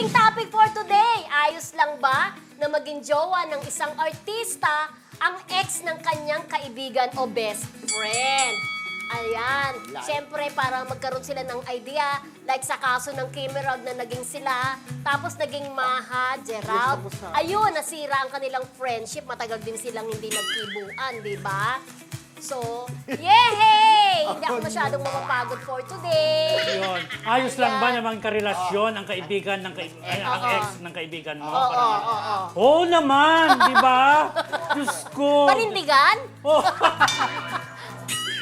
ating topic for today, ayos lang ba na maging jowa ng isang artista ang ex ng kanyang kaibigan o best friend? Ayan. Like. Siyempre, para magkaroon sila ng idea, like sa kaso ng Kim Rod na naging sila, tapos naging Maha, Gerald. Ayun, nasira ang kanilang friendship. Matagal din silang hindi nagkibuan, di ba? So, yehey! Hindi ako masyadong mapapagod for today. Yun. Ayos lang ba naman karelasyon ang kaibigan ng kai- ay, ang Oo. ex ng kaibigan mo? Oo, Parang oo, ganun. oo. Oo naman, di ba? Diyos ko. Panindigan? Oo.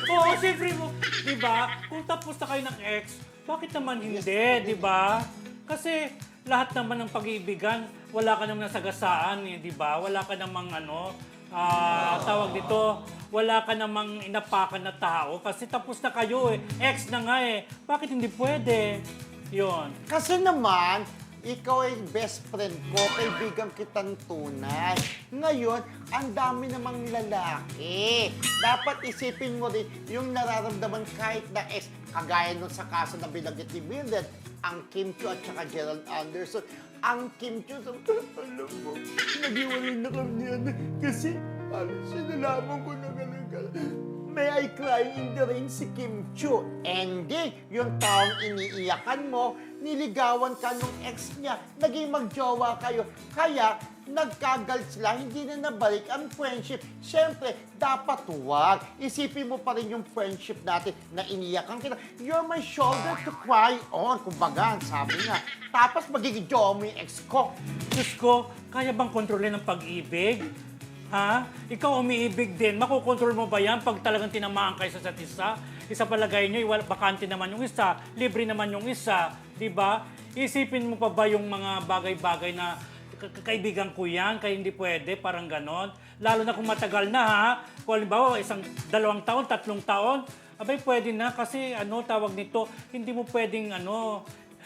Oo, siyempre mo, di ba? Kung tapos na kayo ng ex, bakit naman hindi, di ba? Kasi lahat naman ng pag-iibigan, wala ka namang nasagasaan, eh, di ba? Wala ka namang ano, ah, tawag dito, wala ka namang inapakan na tao kasi tapos na kayo eh. Ex na nga eh. Bakit hindi pwede? Yun. Kasi naman, ikaw ay best friend ko, kaibigan kitang tunay. Ngayon, ang dami namang lalaki. Dapat isipin mo rin yung nararamdaman kahit na ex, kagaya nun sa kaso na binagit ni Mildred, ang Kim Chiu at saka Gerald Anderson. Ang Kim Chiu, ko, alam mo, nag-iwalay na kami yan kasi ano, sinalaman ko na ganun May I cry in si Kim Chu. Ending, yung taong iniiyakan mo, niligawan ka nung ex niya, naging magjowa kayo. Kaya, nagkagal sila, hindi na nabalik ang friendship. Siyempre, dapat huwag. Isipin mo pa rin yung friendship natin na iniyakan kita. You're my shoulder to cry on. Kumbaga, sabi nga. Tapos magiging jowa mo yung ex ko. Diyos ko, kaya bang kontrolin ang pag-ibig? Ha? Ikaw umiibig din. Makokontrol mo ba yan pag talagang tinamaan kayo sa isa't isa? Isa palagay nyo, bakante naman yung isa, libre naman yung isa. Di ba? Isipin mo pa ba yung mga bagay-bagay na "Ka- ka- kaibigan ko yan, kaya hindi pwede, parang ganon. Lalo na kung matagal na ha. Kung halimbawa, isang dalawang taon, tatlong taon, abay pwede na kasi ano tawag nito, hindi mo pwedeng ano,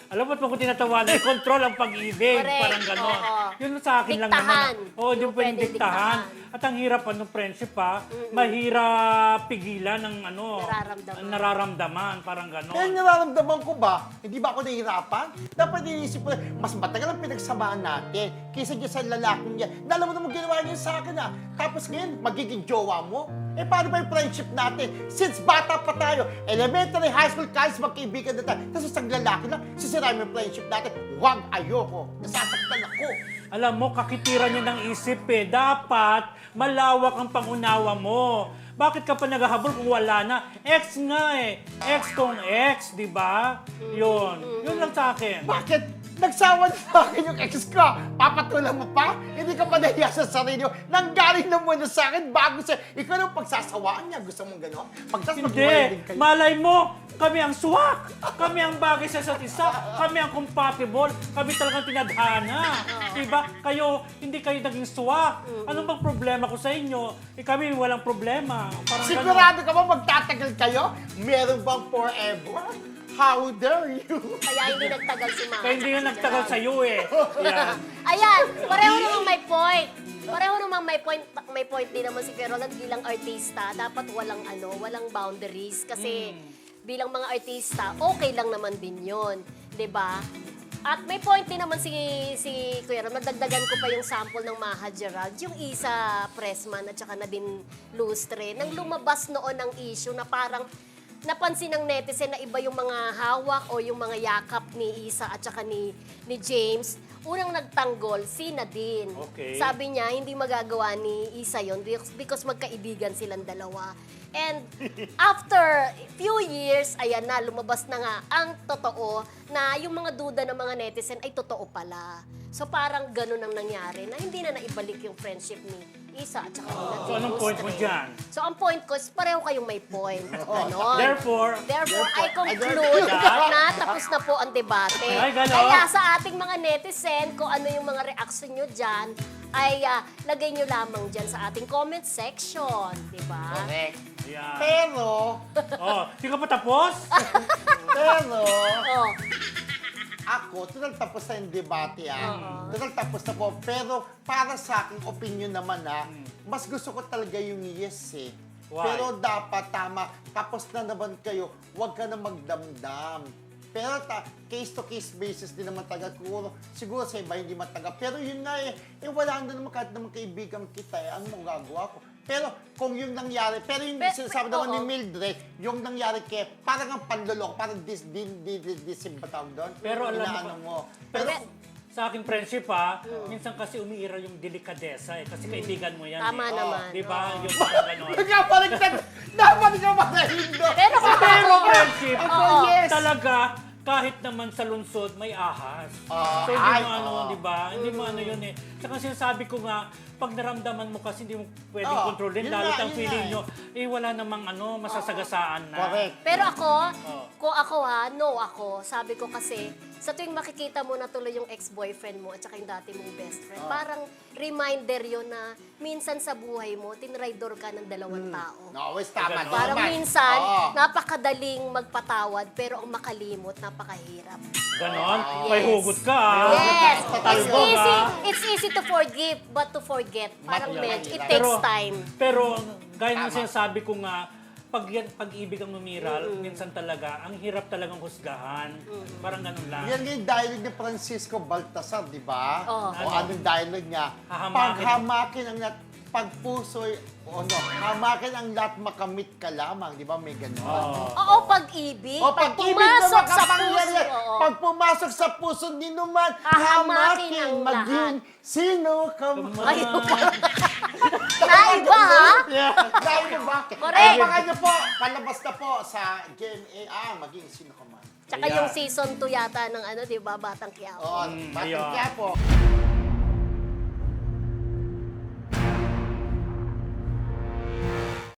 alam mo, kung tinatawanan, control ang pag-ibig, Correct. parang gano'n. Oo. Yun sa akin lang Diktahan. naman. Oo, di Yung mo pwedeng pwedeng diktahan. diktahan. At ang hirap ano, friendship pa, mahirap pigilan ng ano, Nararamdaman. nararamdaman, parang Kaya gano'n. nararamdaman ko ba, hindi ba ako nahihirapan? Dapat iniisip ko, na, mas matagal ang pinagsamaan natin kaysa dyan sa lalaking niya. Na alam mo naman ginawa niya sa akin ah. Tapos ngayon, magiging jowa mo? Eh paano ba yung friendship natin? Since bata pa tayo, elementary, high school, college, magkaibigan na tayo. Tapos isang lalaki lang, sisirain mo yung friendship natin. Huwag, ayoko. Nasasaktan ako. Alam mo, kakitira niya ng isip eh. Dapat malawak ang pangunawa mo. Bakit ka pa naghahabol kung wala na? Ex nga eh. Ex kong ex, di ba? Yun. Yun lang sa akin. Bakit? Nagsawa na sa akin yung ex ko. Papatulan mo pa? Hindi ka pa nahiya sa sarili mo. Nanggaling na muna sa akin bago sa... Ikaw nang pagsasawaan niya. Gusto mong gano'n? Pagtas Hindi. Malay mo, kami ang swak. Kami ang bagay sa isa't isa. Kami ang compatible. Kami talagang tinadhana. Diba? Kayo, hindi kayo naging swak. Anong bang problema ko sa inyo? Eh, kami walang problema. Parang ganun. Sigurado ka ba magtatagal kayo? Meron bang forever? How dare you? Kaya hindi nagtagal si Mama. Kaya hindi nga nagtagal sa iyo eh. Yan. Ayan, pareho namang may point. Pareho namang may point, may point din naman si Carolan bilang artista. Dapat walang ano, walang boundaries. Kasi bilang mga artista, okay lang naman din yun. 'di ba? At may point din naman si, si Kuya Ram, nadagdagan ko pa yung sample ng Maha Gerald, yung Isa Pressman at saka Nadine Lustre, nang lumabas noon ang issue na parang napansin ng netizen na iba yung mga hawak o yung mga yakap ni Isa at saka ni, ni James. Unang nagtanggol, si Nadine. Okay. Sabi niya, hindi magagawa ni Isa yon because, magkaibigan silang dalawa. And after few years, ayan na, lumabas na nga ang totoo na yung mga duda ng mga netizen ay totoo pala. So parang ganun ang nangyari na hindi na naibalik yung friendship ni Isa at saka Nadine. So, anong point mo dyan? So ang point ko is pareho kayong may point. Ganon. Therefore, Therefore, I conclude conclude na tapos na po ang debate. Ay, ganon. Kaya sa ating mga netizen, kung ano yung mga reaction nyo dyan, ay ah, lagay nyo lamang dyan sa ating comment section. Di ba? Correct. Yan. Pero, Oh, di ka pa tapos? pero, Oh, ako, total tapos na yung debate ah. Oo. Total tapos na po. Pero para sa aking opinion naman ah, mas gusto ko talaga yung yes eh. Why? Pero dapat tama, tapos na naman kayo, huwag ka na magdamdam. Pero ta, case-to-case basis din naman taga siguro, siguro sa iba hindi mataga. Pero yun nga eh, eh wala na naman kahit naman kaibigan kita eh, ano mo gagawa ko? Pero kung yung nangyari, pero yung Pe- sinasabi naman ni oo. Mildred, yung nangyari kay, parang ang panloloko, parang dis, din, din, din, disim ba tawag doon? Pero alam mo Inaano mo. Pero Pero, sa aking friendship ha, minsan kasi umiira yung delikadesa eh. Kasi kaibigan mo yan Tama eh. naman. Di ba? Oo. Yung parang ganon. nagkabaliktad, dapat ka manahindo. Pero kung Pero friendship, Ako, yes. talaga, kahit naman sa lungsod, may ahas. Ah, so, hindi ay, mo ano, oo. di ba? Hindi mo ano yun eh. Tsaka sinasabi ko nga, pag naramdaman mo kasi hindi mo pwedeng Oo, kontrolin, yun lalo nga, ang yun feeling nga nyo, eh wala namang ano, masasagasaan na. Correct. Pero ako, Oo. kung ako ha, no ako. Sabi ko kasi, sa tuwing makikita mo na tuloy yung ex-boyfriend mo at saka yung dati mong best friend, parang reminder yon na minsan sa buhay mo, tinraidor ka ng dalawang tao. No, always tama. Ganun. Parang naman. minsan, Oo. napakadaling magpatawad, pero ang makalimot, napakahirap. Ganon? Yes. May hugot ka. ah. Yes! It's easy, ah. it's easy to forgive, but to forget, parang Mahirap. medyo, it takes time. Pero, gaya ng Tama. sinasabi ko nga, pag pag-ibig ang umiral, minsan talaga, ang hirap talagang husgahan. Parang ganun lang. Yan yung dialogue ni Francisco Baltasar, di ba? Oo. O anong dialogue niya? Hahamakin. Paghamakin ang lahat, pagpuso'y, o no, hamakin ang lahat makamit ka lamang, di ba? May ganun. Oo. Oo, pag-ibig, O pag pag-ibig na puso, makapangyarihan, oo. pag pumasok sa puso ni Numan, Hahamakin hamakin ang maging sino ka Ay, Naiba, ha? Dahil mo ba? Correct. Abangan niyo po, palabas na po sa GMA, ah, maging sino ka man. Tsaka Ayan. yung season 2 yata ng ano, di ba, Batang Quiapo. Oo, Mm, bakit ayun. kaya po?